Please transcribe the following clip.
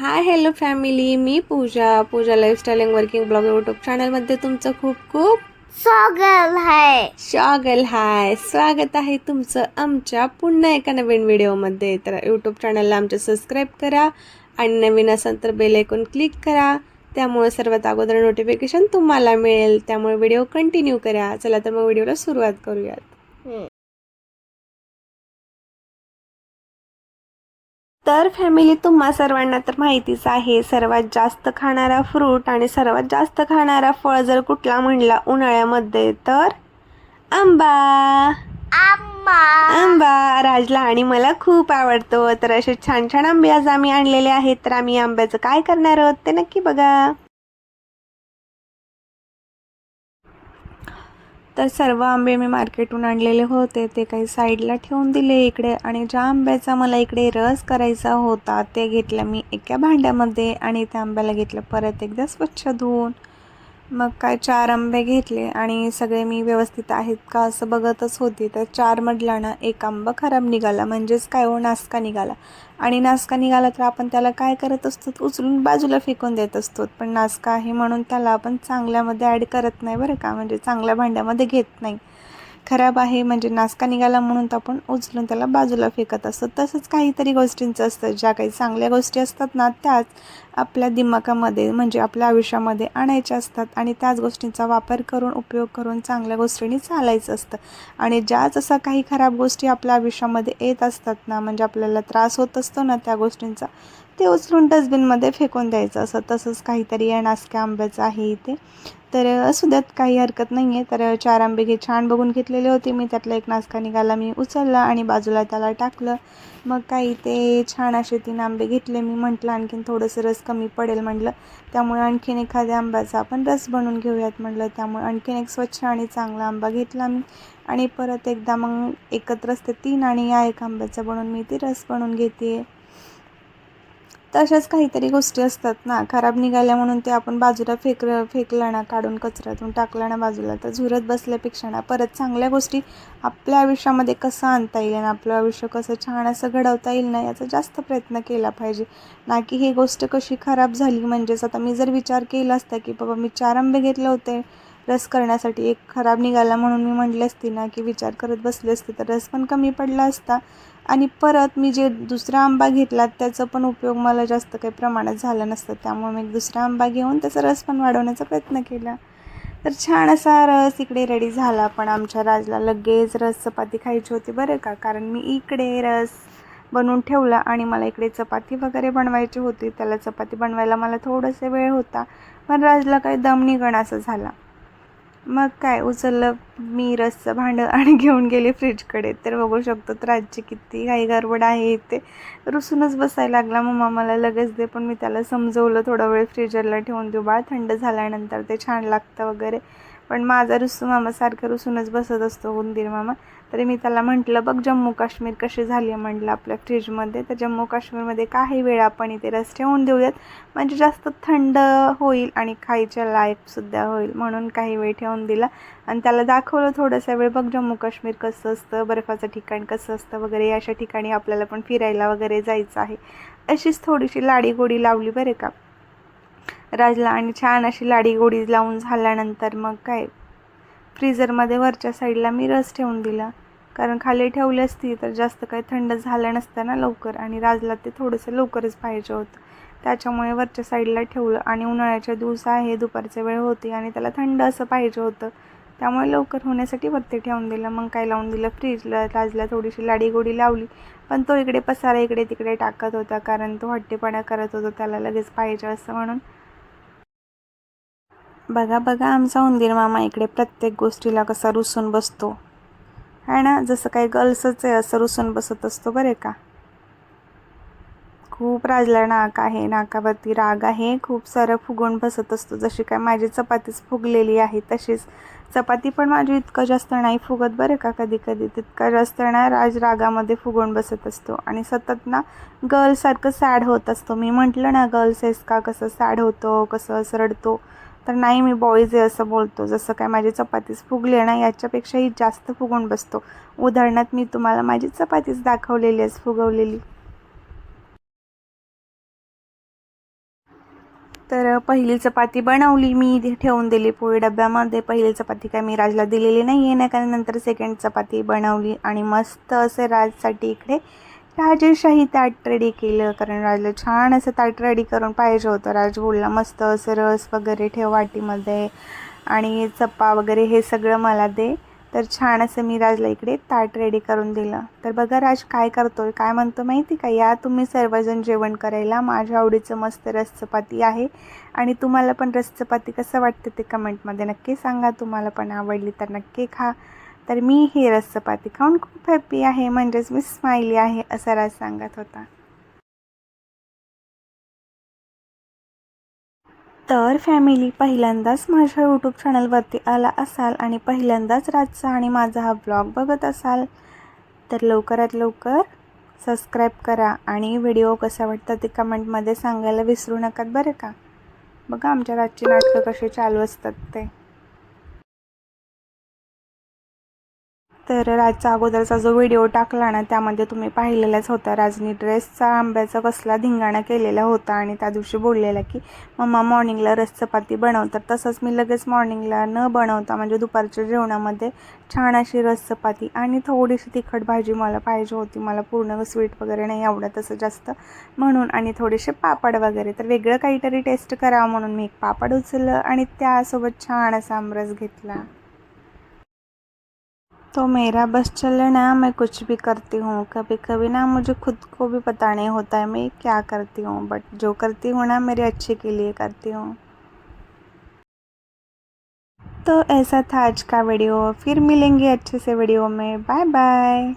High hello family me Puja. Puja lifestyle and working blog YouTube चॅनलमध्ये तुमचं खूप खूप स्वागत है स्वागत. हाय स्वागत आहे तुमचं आमच्या पुन्हा एका नवीन व्हिडिओमध्ये तर यूट्यूब चॅनलला आमचं सबस्क्राईब करा आणि नवीन असाल तर बेल ऐकून क्लिक करा. त्यामुळे सर्वात अगोदर नोटिफिकेशन तुम्हाला मिळेल. त्यामुळे व्हिडिओ कंटिन्यू करा. चला तर मग व्हिडिओला सुरुवात करूयात. तर फॅमिली तुम्हा सर्वांना तर माहितीच आहे सर्वात जास्त खाणारा फ्रूट आणि सर्वात जास्त खाणारा फळ जर कुठला म्हणला उन्हाळ्यामध्ये तर? आंबा. आम्मा आंबा. राजला आणि मला खूप आवडतो. तर असे छान छान आंबे आज आम्ही आणलेले आहेत. तर आम्ही आंब्याचं काय करणार आहोत ते नक्की बघा. तर सर्व आंबे मी मार्केटहून आणलेले होते. ते काही साईडला ठेवून दिले इकडे. आणि ज्या आंब्याचा मला इकडे रस करायचा होता ते घेतलं मी एका भांड्यामध्ये आणि त्या आंब्याला घेतलं परत एकदा स्वच्छ धुवून. मग काय चार आंबे घेतले आणि सगळे मी व्यवस्थित आहेत का असं बघतच होती. तर चार मधला ना एक आंबा खराब निघाला म्हणजेच काय हो नासका निघाला. आणि नासका निघाला तर आपण त्याला काय करत असतो? उचलून बाजूला फेकून देत असतो. पण नासका आहे म्हणून त्याला आपण चांगल्यामध्ये ॲड करत नाही बरं का? म्हणजे चांगल्या भांड्यामध्ये घेत नाही. खराब आहे म्हणजे नासका निघाला म्हणून तर आपण उचलून त्याला बाजूला फेकत असतो. तसंच काहीतरी गोष्टींचं असतं. ज्या काही चांगल्या गोष्टी असतात ना त्याच आपल्या दिमागामध्ये म्हणजे आपल्या आयुष्यामध्ये आणायच्या असतात आणि त्याच गोष्टींचा वापर करून उपयोग करून चांगल्या गोष्टींनी चालायचं असतं. आणि ज्याच असं काही खराब गोष्टी आपल्या आयुष्यामध्ये येत असतात ना म्हणजे आपल्याला त्रास होत असतो ना त्या गोष्टींचा ते उचलून डस्टबिनमध्ये फेकून द्यायचं. असं तसंच काहीतरी या नासक्या आंब्याचं आहे इथे. तर असू द्यात काही हरकत नाही आहे तर चार आंबे घे छान बघून घेतलेले होते मी. त्यातला एक नासका निघाला मी उचलला आणि बाजूला त्याला टाकलं. मग काही ते छान असे तीन आंबे घेतले मी. म्हटलं आणखीन थोडंसं रस कमी पडेल म्हटलं. त्यामुळे आणखीन एखाद्या आंब्याचा आपण रस बनवून घेऊयात म्हटलं. त्यामुळे आणखीन एक स्वच्छ आणि चांगला आंबा घेतला मी. आणि परत एकदा मग एकत्रच ते तीन आणि या एक आंब्याचा बनवून मी ती रस बनवून घेते. तशाच काहीतरी गोष्टी असतात ना. खराब निघाल्या म्हणून ते आपण बाजूला फेक फेकलं ना काढून कचऱ्यातून टाकलं ना बाजूला तर झुरत बसल्यापेक्षा ना परत चांगल्या गोष्टी आपल्या आयुष्यामध्ये कसं आणता येईल आणि आपलं आयुष्य कसं छान असं घडवता येईल ना याचा जास्त प्रयत्न केला पाहिजे. ना की ही गोष्ट कशी खराब झाली म्हणजेच आता मी जर विचार केला असता की बाबा मी चार आंबे घेतले होते रस करण्यासाठी एक खराब निघाला म्हणून मी म्हटले असते ना की विचार करत बसले असते तर रस पण कमी पडला असता. आणि परत मी जे दुसरा आंबा घेतला त्याचा पण उपयोग मला जास्त काही प्रमाणात झाला नसतं. त्यामुळे मी एक दुसरा आंबा घेऊन त्याचा रस पण वाढवण्याचा प्रयत्न केला. तर छान असा रस इकडे रेडी झाला. पण आमच्या राजला लगेच रस चपाती खायची होती बरं का? कारण मी इकडे रस बनवून ठेवला आणि मला इकडे चपाती वगैरे बनवायची होती. त्याला चपाती बनवायला मला थोडासा वेळ होता. पण राजला काही दम निघण असं झाला. मग काय उचललं मी रसचं भांडं आणि घेऊन गेले फ्रीजकडे. तर बघू शकतो तर आजची किती काही गडबड आहे इथे. रुसूनच बसायला लागला. मम्मा मला लगेच दे पण मी त्याला समजवलं. थोडा वेळ फ्रीजरला ठेवून देऊ. बाळ थंड झाल्यानंतर ते छान लागतं वगैरे. पण माझा रुसू मामासारखं रुसूनच बसत असतो उंदीर मामा. तरी मी त्याला म्हटलं बघ जम्मू काश्मीर कशी झाली आहे म्हटलं आपल्या फ्रीजमध्ये तर जम्मू काश्मीरमध्ये काही वेळ आपण इथे रस ठेवून देऊयात. म्हणजे जास्त थंड होईल आणि खायच्या लायकसुद्धा होईल म्हणून काही वेळ ठेवून दिला. आणि त्याला दाखवलं थोडंसा वेळ बघ जम्मू काश्मीर कसं असतं बर्फाचं ठिकाण कसं असतं वगैरे अशा ठिकाणी आपल्याला पण फिरायला वगैरे जायचं आहे. अशीच थोडीशी लाडी गोडी लावली बरं का. राजला आणि छान अशी लाडी गोडी लावून झाल्यानंतर मग काय फ्रीझरमध्ये वरच्या साईडला मी रस ठेवून दिला. कारण खाली ठेवली असती तर जास्त काही थंड झालं नसतं ना लवकर आणि राजला ते थोडंसं लवकरच पाहिजे होतं. त्याच्यामुळे वरच्या साईडला ठेवलं आणि उन्हाळ्याच्या दिवस आहे दुपारच्या वेळ होती आणि त्याला थंड असं पाहिजे होतं. त्यामुळे लवकर होण्यासाठी वरती ठेवून दिलं. मग काय लावून दिलं? फ्रीजला राजला थोडीशी लाडी गोडी लावली. पण तो इकडे पसारा इकडे तिकडे टाकत होता कारण तो हट्टीपणा करत होता. त्याला लगेच पाहिजे असं म्हणून बघा बघा आमचा उंदीर मामा इकडे प्रत्येक गोष्टीला कसा रुसून बसतो. आहे ना? जसं काही गर्ल्सच आहे असं रुसून बसत असतो बरे का? खूप राजला नाक आहे नाकावरती राग आहे खूप सारं फुगून बसत असतो. जशी काय माझी चपातीच फुगलेली आहे तशीच. चपाती पण माझी इतकं जास्त नाही फुगत बरं का कधी कधी तितका जास्त ना राज रागामध्ये फुगून बसत असतो. आणि सतत ना गर्लसारखं सॅड होत असतो. मी म्हटलं ना गर्ल्स आहेस का? कसं सॅड होतो? कसं सरडतो रडतो? तर नाही मी बॉईज आहे असं बोलतो जसं काय माझी चपातीच फुगली आहे ना याच्यापेक्षाही जास्त फुगून बसतो. उदाहरणार्थ मी तुम्हाला माझी चपातीच दाखवलेली आहे फुगवलेली. तर पहिली चपाती बनवली मी ठेवून दिली पोळी डब्यामध्ये. पहिली चपाती काय मी राजला दिलेली नाही आहे ना कारण नंतर सेकंड चपाती बनवली. आणि मस्त असे राजसाठी इकडे राजेशाही ताट रेडी केलं. कारण राजला छान असं ताट रेडी करून पाहिजे होतं. राज बोलला मस्त असं रस वगैरे ठेव वाटीमध्ये. आणि चप्पा वगैरे हे सगळं मला दे. तर छान असं मी राजला इकडे ताट रेडी करून दिलं. तर बघा राज काय करतोय काय म्हणतो माहिती का? या तुम्ही सर्वजण जेवण करायला. माझ्या आवडीचं मस्त रस चपाती आहे. आणि तुम्हाला पण रस चपाती कसं वाटतं ते कमेंटमध्ये नक्की सांगा. तुम्हाला पण आवडली तर नक्की खा. तर मी ही रस्सपाती खाऊन खूप हॅप्पी आहे म्हणजेच मी स्माइली आहे असं राज सांगत होता. तर फॅमिली पहिल्यांदाच माझ्या यूट्यूब चॅनलवरती आला असाल आणि पहिल्यांदाच राजचा आणि माझा हा ब्लॉग बघत असाल तर लवकरात लवकर सबस्क्राईब करा आणि व्हिडिओ कसा वाटतं ते कमेंटमध्ये सांगायला विसरू नका बरं का? बघा आमच्या राजची नाटकं कशी चालू असतात ते. तर राजचा अगोदरचा जो व्हिडिओ टाकला ना त्यामध्ये तुम्ही पाहिलेलाच होता. राजनी ड्रेसचा आंब्याचा कसला धिंगाणा केलेला होता आणि त्या दिवशी बोललेला की मम्मा मॉर्निंगला रस चपाती बनव. तर तसंच मी लगेच मॉर्निंगला न बनवता म्हणजे दुपारच्या जेवणामध्ये छान अशी रस चपाती आणि थोडीशी तिखट भाजी मला पाहिजे होती. मला पूर्ण स्वीट वगैरे नाही आवडत असं जास्त म्हणून आणि थोडेसे पापड वगैरे. तर वेगळं काहीतरी टेस्ट करावं म्हणून मी एक पापड उचललं आणि त्यासोबत छान असा आमरस घेतला. तो मेरा बस चले ना, मैं कुछ भी करती हूँ कभी कभी ना मुझे खुद को भी पता नहीं होता है मैं क्या करती हूँ बट जो करती हूँ ना, मेरे अच्छे के लिए करती हूँ। तो ऐसा था आज का वीडियो, फिर मिलेंगे अच्छे से वीडियो में बाय बाय